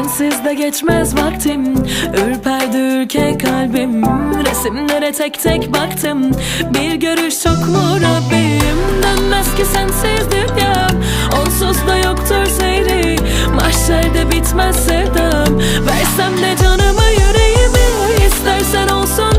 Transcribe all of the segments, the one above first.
Sensiz de geçmez vaktim. Ürperdi ülke kalbim. Resimlere tek tek baktım. Bir görüş çok mu Rabbim? Dönmez ki sensiz dünyam Onsuz da yoktur seyri. Mahşerde bitmez sevdam. Versem de canımı yüreğimi İstersen olsun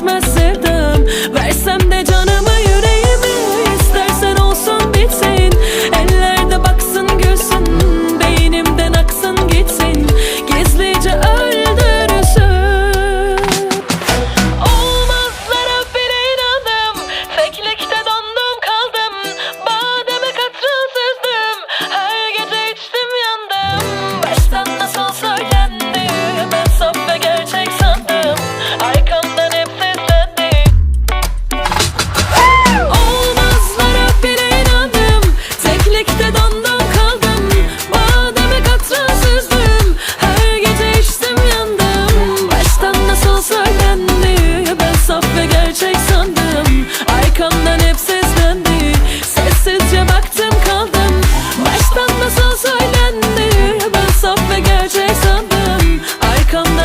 bitmez sevdam Versem de sandım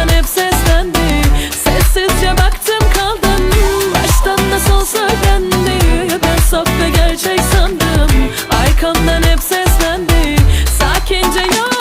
hep seslendi. Sessizce baktım kaldım. Baştan da son Ben saf ve gerçek sandım. Arkamdan hep seslendi. Sakince yok